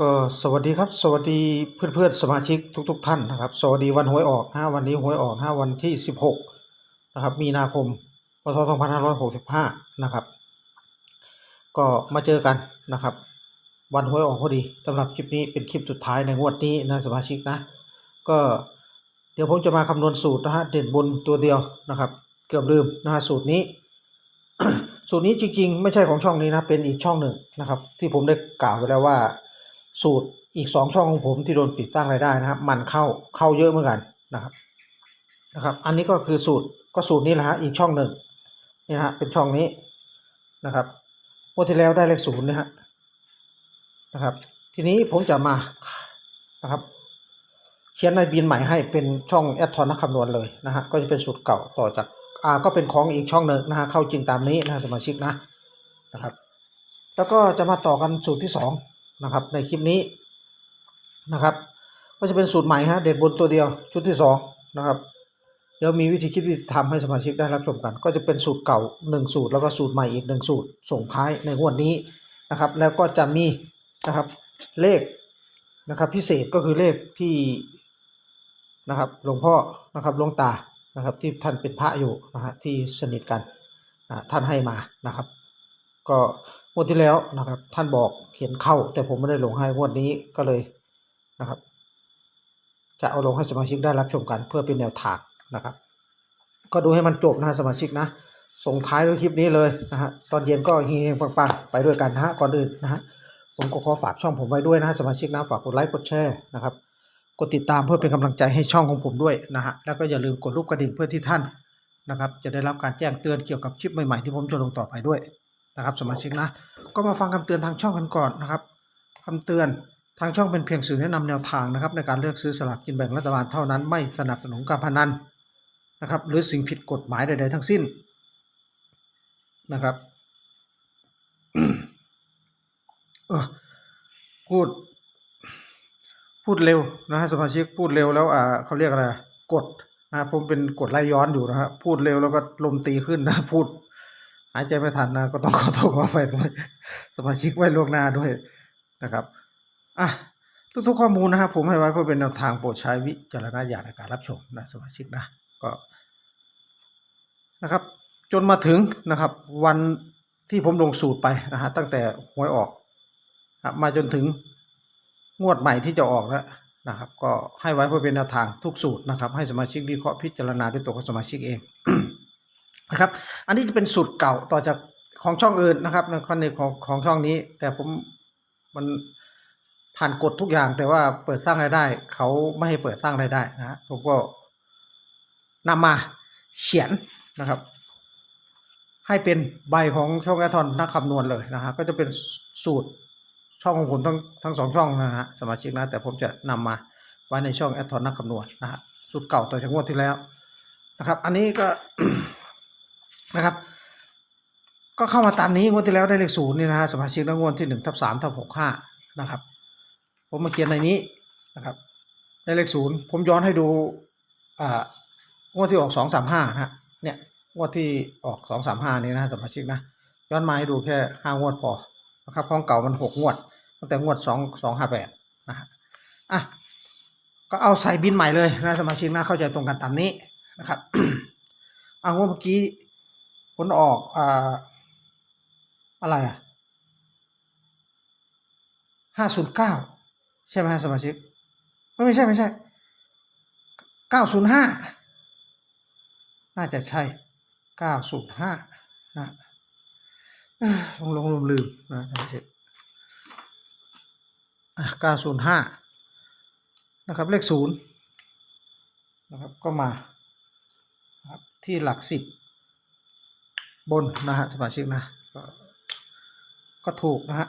ก็สวัสดีครับ สวัสดีเพื่อนเพื่อนๆสมาชิกทุก ๆ ท่านนะครับ สวัสดีวันหวยออกนะวันนี้หวยออกนะวันที่16นะครับมีนาคมพศ2565นะครับ ก็มาเจอกันนะครับ วันหวยออกพอดีสำหรับคลิปนี้เป็นคลิปสุดท้ายในงวดนี้นะสมาชิกนะ ก็เดี๋ยวผมจะมาคำนวณสูตรนะฮะเด่นบนตัวเดียวนะครับ เกือบลืมนะฮะสูตรนี้สูตรนี้จริงๆ ไม่ใช่ของช่องนี้นะเป็นอีกช่องหนึ่งนะครับ ที่ผมได้กล่าวไปแล้วว่า สูตรอีกสองช่องของผมที่โดนปิดสร้างรายได้นะครับ มันเข้าเข้าเยอะเหมือนกันนะครับนะครับ อันนี้ก็คือสูตรก็สูตรนี้แหละฮะอีกช่องหนึ่งนี่นะฮะเป็นช่องนี้นะครับงวดที่แล้วได้เลขศูนย์นะฮะนะครับ ทีนี้ผมจะมานะครับเขียนในบินใหม่ให้เป็นช่องแอดทอนนักคำนวณเลยนะฮะก็จะเป็นสูตรเก่าต่อจากอ่าก็เป็นของอีกช่องหนึ่งนะฮะเข้าจริงตามนี้นะสมาชิกนะนะครับ แล้วก็จะมาต่อกันสูตรที่สอง นะครับในคลิปนี้นะครับก็จะเป็นสูตรใหม่ฮะเด็ดบนตัวเดียวชุดที่สองนะครับเดี๋ยวมีวิธีคิดวิธีทำให้สมาชิกได้รับชมกัน ก็จะเป็นสูตรเก่าหนึ่งสูตร แล้วก็สูตรใหม่อีกหนึ่งสูตร ส่งท้ายในงวดนี้นะครับ แล้วก็จะมีนะครับเลขนะครับพิเศษก็คือเลขที่นะครับหลวงพ่อนะครับหลวงตานะครับที่ท่านเป็นพระอยู่นะฮะที่สนิทกันท่านให้มานะครับ ก็ งวดที่แล้วนะครับ ท่านบอกเขียนเข้า แต่ผมไม่ได้ลงให้งวดนี้ก็เลยนะครับ จะเอาลงให้สมาชิกได้รับชมกันเพื่อเป็นแนวทางนะครับ ก็ดูให้มันจบนะสมาชิกนะ ส่งท้ายด้วยคลิปนี้เลยนะฮะตอนเย็นก็เฮงๆปังๆไปด้วยกันนะฮะก่อนอื่นนะฮะผมก็ขอฝากช่องผมไว้ด้วยนะฮะสมาชิกนะฝากกดไลค์กดแชร์นะครับกดติดตามเพื่อเป็นกำลังใจให้ช่องของผมด้วยนะฮะแล้วก็อย่าลืมกดรูปกระดิ่งเพื่อที่ท่านนะครับ จะได้รับการแจ้งเตือนเกี่ยวกับคลิปใหม่ๆที่ผมจะลงต่อไปด้วย นะครับสมาชิกนะ ก็มาฟังคำเตือนทางช่องกันก่อนนะครับคำเตือนทางช่องเป็นเพียงสื่อแนะนำแนวทางนะครับ ในการเลือกซื้อสลากกินแบ่งรัฐบาลเท่านั้นไม่สนับสนุนการพนันนะครับ หรือสิ่งผิดกฎหมายใดๆทั้งสิ้นนะครับเออพูด พูดเร็วนะฮะสมาชิกพูดเร็วแล้วอ่าเขาเรียกอะไรกดนะผมเป็นกดไล่ย้อนอยู่นะฮะพูดเร็วแล้วก็ลมตีขึ้นนะพูด หายใจไม่ทันนะก็ต้องขอโทษขอไปด้วยสมาชิกไว้ล่วงหน้าด้วยนะครับอะทุกๆข้อมูลนะครับ ผมให้ไว้เพื่อเป็นแนวทางโปรดใช้วิจารณญาณในการรับชมนะสมาชิกนะก็นะครับ จนมาถึงนะครับ วันที่ผมลงสูตรไปนะฮะตั้งแต่หวยออกมาจนถึงงวดใหม่ที่จะออกแล้วนะครับ ก็ให้ไว้เพื่อเป็นแนวทางทุกสูตรนะครับ ให้สมาชิกวิเคราะห์พิจารณาด้วยตัวของสมาชิกเอง นะครับ อันนี้จะเป็นสูตรเก่าต่อจากของช่องอื่นนะครับในข้อในของของช่องนี้ แต่ผมมันผ่านกฎทุกอย่าง แต่ว่าเปิดสร้างรายได้ เขาไม่ให้เปิดสร้างรายได้นะฮะผมก็นำมาเขียนนะครับ ให้เป็นใบของช่องแอทอนนักคำนวณเลยนะฮะก็จะเป็นสูตรช่องของผมทั้งทั้งสองช่องนะฮะสมาชิกนะ แต่ผมจะนำมาไว้ในช่องแอทอนนักคำนวณนะฮะสูตรเก่าต่อจากงวดที่แล้วนะครับ อันนี้ก็ นะครับ ก็เข้ามาตามนี้งวดที่แล้วได้เลขศูนย์นี่นะฮะสมาชิกแล้วงวดที่หนึ่งทับสามทับหกห้านะครับ ผมมาเขียนในนี้นะครับ ได้เลขศูนย์ผมย้อนให้ดูอ่างวดที่ออกสองสามห้านะฮะเนี่ยงวดที่ออกสองสามห้านี่นะสมาชิกนะย้อนมาให้ดูแค่ห้างวดพอนะครับของเก่ามันหกงวดตั้งแต่งวดสองสองห้าแปดนะฮะอะก็เอาใส่บินใหม่เลยนะสมาชิกนะเข้าใจตรงกันตามนี้นะครับอ่างวดเมื่อกี้ ผลออกอ่าอะไรอะห้าศูนย์เก้าใช่ไหมฮะสมาชิกไม่ไม่ใช่ไม่ใช่เก้าศูนย์ห้าน่าจะใช่เก้าศูนย์ห้านะเอ้อลงลงลืมลืมนะสมาชิกเก้าศูนย์ห้านะครับเลขศูนย์นะครับก็มาที่หลักสิบ บนนะฮะสมาชิกนะก็ก็ถูกนะฮะ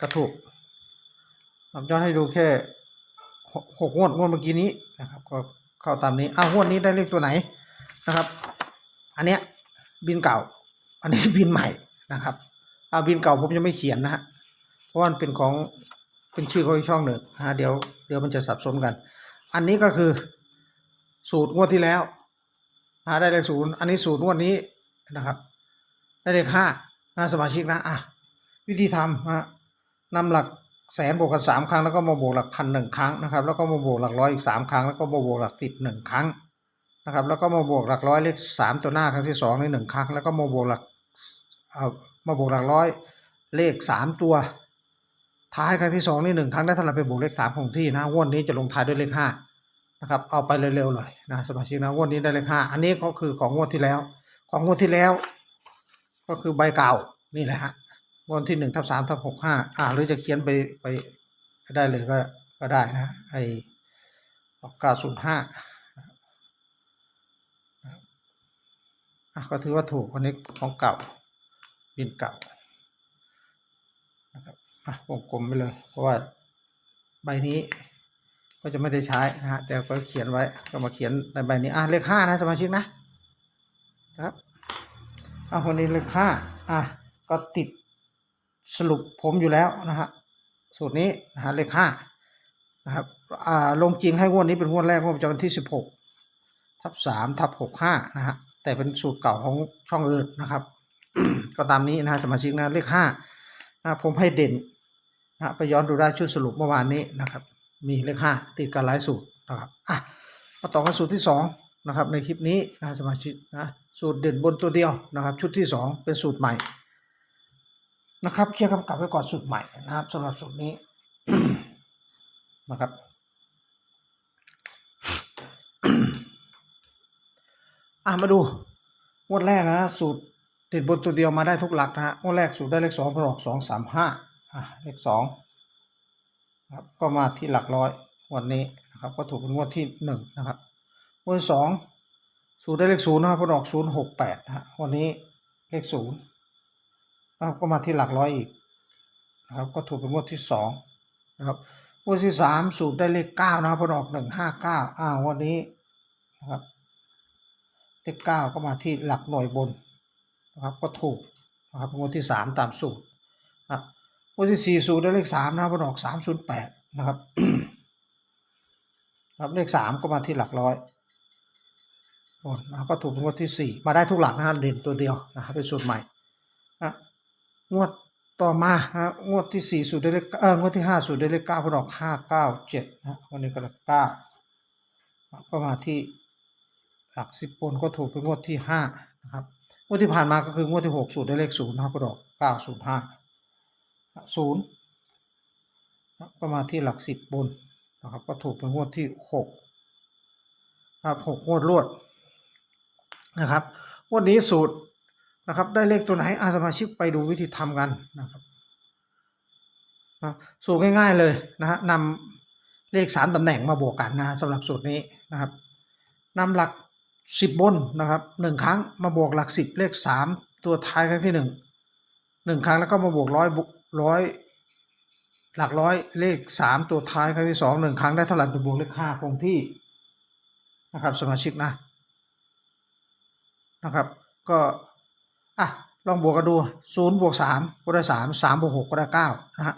ก็ถูกผมย้อนให้ดูแค่หกหกงวดงวดเมื่อกี้นี้นะครับ ก็เข้าตามนี้อ้าวงวดนี้ได้เลขตัวไหนนะครับ อันเนี้ยบินเก่า อันนี้บินใหม่นะครับเอาบินเก่าผมยังไม่เขียนนะฮะเพราะว่ามันเป็นของเป็นชื่อของช่องหนึ่งฮะเดี๋ยวเดี๋ยวมันจะสับสนกัน อันนี้ก็คือ สูตรงวดที่แล้วหาได้เลขศูนย์อันนี้สูตรงวดนี้นะครับได้เลขห้านะสมาชิกนะอะวิธีทำนะนำหลักแสนบวกกันสามครั้งแล้วก็มาบวกหลักพันหนึ่งครั้งนะครับแล้วก็มาบวกหลักร้อยอีกสามครั้งแล้วก็มาบวกหลักสิบหนึ่งครั้งนะครับแล้วก็มาบวกหลักร้อยเลขสามตัวหน้าครั้งที่สองในหนึ่งครั้งแล้วก็มาบวกหลักเอามาบวกหลักร้อยเลขสามตัวท้ายครั้งที่สองนี่หนึ่งครั้งได้เท่าไหร่ไปบวกเลขสามของที่นะงวดนี้จะลงท้ายด้วยเลขห้า นะครับเอาไปเร็วๆเลยนะสมาชิกนะงวดนี้ได้เลขห้าอันนี้ก็คือของงวดที่แล้ว ของงวดที่แล้ว ก็คือใบเก่านี่แหละฮะงวดที่หนึ่งทับสามทับหกห้าอ่าหรือจะเขียนไปไปได้เลยก็ก็ได้นะไอเก้าศูนย์ห้าก็ถือว่าถูกวันนี้ของเก่าบินเก่านะครับอะวงกลมไปเลย เพราะว่าใบนี้ ก็จะไม่ได้ใช้นะฮะแต่ก็เขียนไว้ก็มาเขียนในใบนี้อะเลขห้านะสมาชิกนะครับอะวันนี้เลขห้าอะก็ติดสรุปผมอยู่แล้วนะฮะสูตรนี้นะฮะเลขห้านะครับอ่าลงจริงให้งวดนี้เป็นงวดแรกงวดประจำวันที่สิบหกทับสามทับหกห้านะฮะแต่เป็นสูตรเก่าของช่องอื่นนะครับ ก็ตามนี้นะฮะสมาชิกนะเลขห้านะผมให้เด่นนะไปย้อนดูได้ชุดสรุปเมื่อวานนี้นะครับ มีเลขห้าติดกันหลายสูตรนะครับอะมาต่อกันสูตรที่สองนะครับในคลิปนี้นะสมาชิกนะสูตรเด่นบนตัวเดียวนะครับ ชุดที่สองเป็นสูตรใหม่นะครับเคลียร์กำกลับไว้ก่อนสูตรใหม่นะครับสำหรับสูตรนี้นะครับอะมาดูงวดแรกนะสูตรเด่นบนตัวเดียวมาได้ทุกหลักนะฮะงวดแรกสูตรได้เลขสองพอออกสองสามห้าอะเลขสอง ครับก็มาที่หลักร้อยวันนี้นะครับก็ถูกเป็นงวดที่หนึ่งนะครับงวดสองสูตรได้เลขศูนย์นะครับพอออกศูนย์หกแปดฮะวันนี้เลขศูนย์นะครับก็มาที่หลักร้อยอีกนะครับก็ถูกเป็นงวดที่สองนะครับงวดที่สามสูตรได้เลขเก้านะครับพอออกหนึ่งห้าเก้าอ้าววันนี้นะครับเลขเก้าก็มาที่หลักหน่วยบนนะครับก็ถูกนะครับงวดที่สามตามสูตรนะครับ วดที่สี่สูตรได้เลขสามนะครับมันออกสามศูนย์แปดนะครับครับเลขสามก็มาที่หลักร้อยบนนะก็ถูกงวดที่สี่มาได้ทุกหลักนะครับเด่นตัวเดียวนะครับเป็นสูตรใหม่นะงวดต่อมานะงวดที่สี่สูตรได้เลขเอองวดที่ห้าสูตรได้เลขเก้าพออกห้าเก้าเจ็ดนะวันนี้ก็เลขเก้าก็มาที่หลักสิบบนก็ถูกเป็นงวดที่ห้านะครับงวดที่ผ่านมาก็คืองวดที่หกสูตรได้เลขศูนย์นะครับก็ดอกเก้าศูนย์ห้า ศูนย์ก็มาณที่หลักสิบบนนะครับก็ถูกเป็นงวดที่หกครับหกงวดรวดนะครับงวดนี้สูตรนะครับได้เลขตัวไหนอาสมาชิกไปดูวิธีทำกันนะครับนะสูตรง่ายๆเลยนะฮะนำเลขสามตำแหน่งมาบวกกันนะฮะสำหรับสูตรนี้นะครับนำหลักสิบบนนะครับหนึ่งครั้งมาบวกหลักสิบเลขสามตัวท้ายครั้งที่หนึ่งหนึ่งครั้งแล้วก็มาบวกร้อยบวก ร้อยหลักร้อยเลขสามตัวท้ายครั้งที่สองหนึ่งครั้งได้เท่าไหร่ไปบวกเลขห้าคงที่นะครับ สมาชิกนะนะครับ ก็อะลองบวกกันดูศูนย์บวกสามก็ได้สามสามบวกหกก็ได้เก้านะฮะ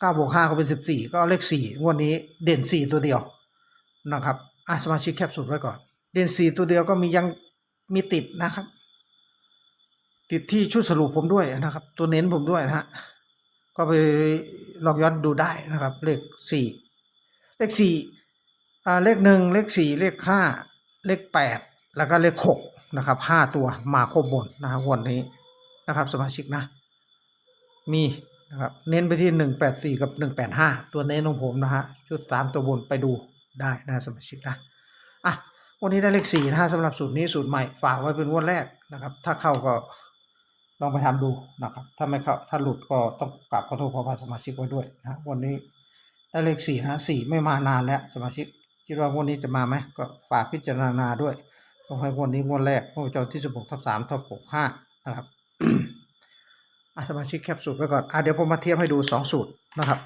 เก้าบวกห้าก็เป็นสิบสี่ก็เอาเลขสี่งวดนี้เด่นสี่ตัวเดียวนะครับอะสมาชิกแคปสูตรไว้ก่อน เด่นสี่ตัวเดียวก็มียังมีติดนะครับ ติดที่ชุดสรุปผมด้วยนะครับ ตัวเน้นผมด้วยนะฮะ ก็ไปลองย้อนดูได้นะครับ เลขสี่เลขสี่เลขหนึ่งเลขสี่เลขห้าเลขแปดแล้วก็เลขหกนะครับห้าตัวมาครบบนนะครับวันนี้นะครับ สมาชิกนะ มีนะครับเน้นไปที่หนึ่งแปดสี่กับหนึ่งแปดห้าตัวเน้นของผมนะฮะชุดสามตัวบนไปดูได้นะสมาชิกนะอะวันนี้ได้เลขสี่นะฮะสำหรับสูตรนี้สูตรใหม่ฝากไว้เป็นวันแรกนะครับ ถ้าเข้าก็ ลองไปทำดูนะครับ ถ้าไม่เข้าถ้าหลุดก็ต้องกราบขอโทษขอพาสมาชิกไว้ด้วยนะวันนี้ได้เลขสี่นะสี่ไม่มานานแล้วสมาชิกคิดว่างวันนี้จะมาไหมก็ฝากพิจารณาด้วยต้องให้งวันนี้งวันแรกงวดประจำที่สิบหกทับสามทับหกห้านะครับอะสมาชิกแคปสูตรไว้ก่อนอะเดี๋ยวผมมาเทียบให้ดูสองสูตรนะครับ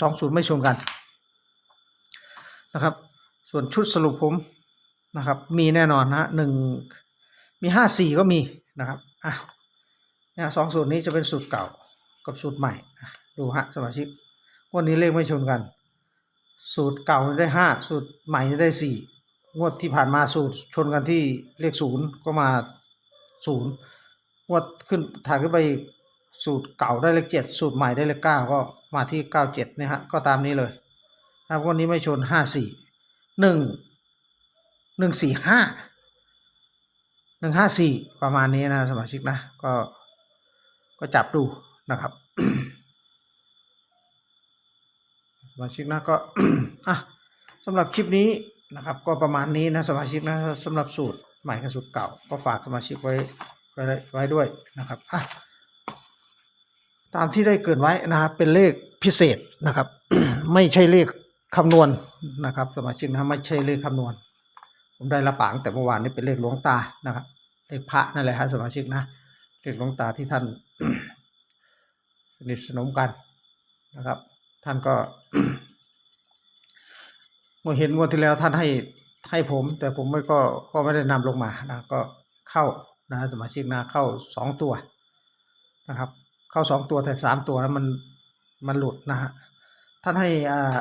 สองสูตรไม่ชนกันนะครับ ส่วนชุดสรุปผมนะครับ มีแน่นอนนะหนึ่งมีห้าสี่ก็มีนะครับอะ นี่ยสองสูตรนี้จะเป็นสูตรเก่ากับสูตรใหม่ ดูฮะสมาชิกงวดนี้เลขไม่ชนกัน สูตรเก่าได้ห้าสูตรใหม่ได้สี่งวดที่ผ่านมาสูตรชนกันที่เลขศูนย์ก็มาศูนย์งวดขึ้นถ่ายขึ้นไปสูตรเก่าได้เลขเจ็ดสูตรใหม่ได้เลขเก้าก็มาที่เก้าเจ็ดนี่ฮะก็ตามนี้เลยนะครับวันนี้ไม่ชนห้าสี่หนึ่งหนึ่งสี่ห้าหนึ่งห้าสี่ประมาณนี้นะสมาชิกนะก็ ก็จับดูนะครับสมาชิกนะก็อะสำหรับคลิปนี้นะครับก็ประมาณนี้นะสมาชิกนะสำหรับสูตรใหม่กับสูตรเก่า ก็ฝากสมาชิกไว้ไว้ได้ว้ด้วยนะครับอะตามที่ได้เกินไว้นะครับเป็นเลขพิเศษนะครับ ไม่ใช่เลขคำนวณนะครับ สมาชิกนะไม่ใช่เลขคำนวณ ผมได้ละปางแต่เมื่อวานนี้เป็นเลขหลวงตานะครับเลขพระนั่นแหละฮะสมาชิกนะ เลขหลวงตาที่ท่าน สนิทสนมกันนะครับ ท่านก็เมื่อเห็นงวดที่แล้วท่านให้ให้ผม แต่ผมไม่ก็ก็ไม่ได้นำลงมานะก็เข้านะสมาชิกนะเข้าสองตัวนะครับ เข้าสองตัวแต่สามตัวนั้นมันมันหลุดนะฮะท่านให้อ่า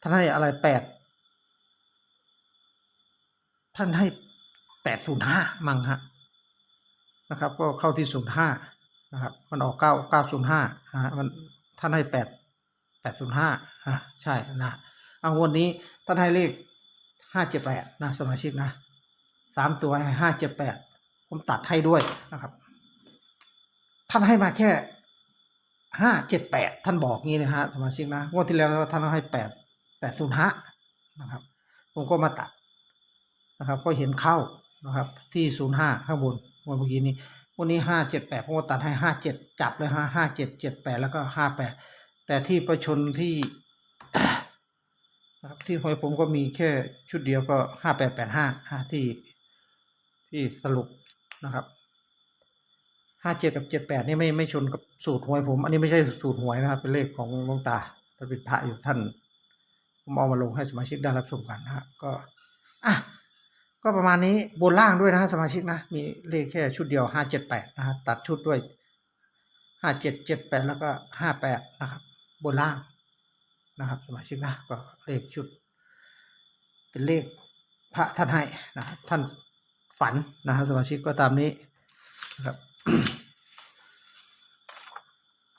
ท่านให้อะไรแปดท่านให้แปดศูนย์ห้ามั้งฮะ นะครับ ก็เข้าที่ศูนย์ห้านะครับ มันออกเก้าเก้าศูนย์ห้าอ่ามันท่านให้แปดแปดศูนย์ห้าอ่าใช่นะเอาวดนี้ท่านให้เลขห้าเจ็ดแปดนะสมาชิกนะสามตัวให้ห้าเจ็ดแปดผมตัดให้ด้วยนะครับ ท่านให้มาแค่ห้าเจ็ดแปดท่านบอกงี้นะฮะสมาชิกนะงวดที่แล้วท่านให้แปดแปดศูนย์ห้านะครับ ผมก็มาตัดนะครับ ก็เห็นเข้านะครับ ที่ศูนย์ห้าข้างบน วดเมื่อกี้นี้วันนี้ห้าเจ็ดแปดผมตัดให้ห้าเจ็ดจับเลยฮะห้าเจ็ดเจ็ดแปดแล้วก็ห้าแปดแต่ที่ประชนที่นะครับที่หวยผมก็มีแค่ชุดเดียวก็ห้าแปดแปดห้าที่ที่สรุปนะครับห้าเจ็ดกับเจ็ดแปดนี่ไม่ไม่ชนกับสูตรหวยผม อันนี้ไม่ใช่สูตรหวยนะครับ เป็นเลขของลวงตาท่านเป็นพระอยู่ท่าน ผมเอามาลงให้สมาชิกได้รับชมกันนะฮะก็อะ ก็ประมาณนี้บนล่างด้วยนะฮะสมาชิกนะ มีเลขแค่ชุดเดียวห้าเจ็ดแปดนะฮะตัดชุดด้วยห้าเจ็ดเจ็ดแปดแล้วก็ห้าแปดนะครับ บนล่างนะครับ สมาชิกนะก็เลขชุด เป็นเลขพระท่านให้นะครับท่านฝันนะครับสมาชิกก็ตามนี้นะครับ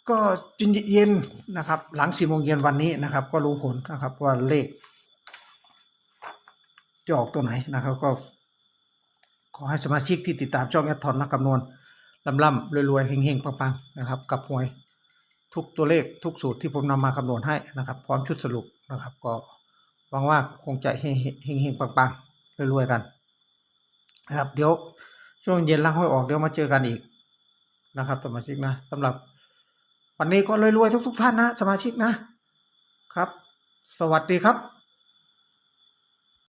ก็จนเย็นนะครับ หลังสี่โมงเย็นวันนี้นะครับ ก็รู้ผลนะครับว่าเลข จะออกตัวไหนนะครับก็ ขอให้สมาชิกที่ติดตามช่องแอดทอนนักคำนวณลำล่ำรวยๆเฮงๆปังๆนะครับ กับหวยทุกตัวเลขทุกสูตรที่ผมนำมาคำนวณให้นะครับ พร้อมชุดสรุปนะครับ ก็หวังว่าคงจะเฮงเฮงเฮงปังๆรวยๆกันนะครับ เดี๋ยวช่วงเย็นล่างห้อยออกเดี๋ยวมาเจอกันอีกนะครับสมาชิกนะสำหรับวันนี้ก็รวยๆทุก ๆ ท่านนะ สมาชิกนะครับ สวัสดีครับ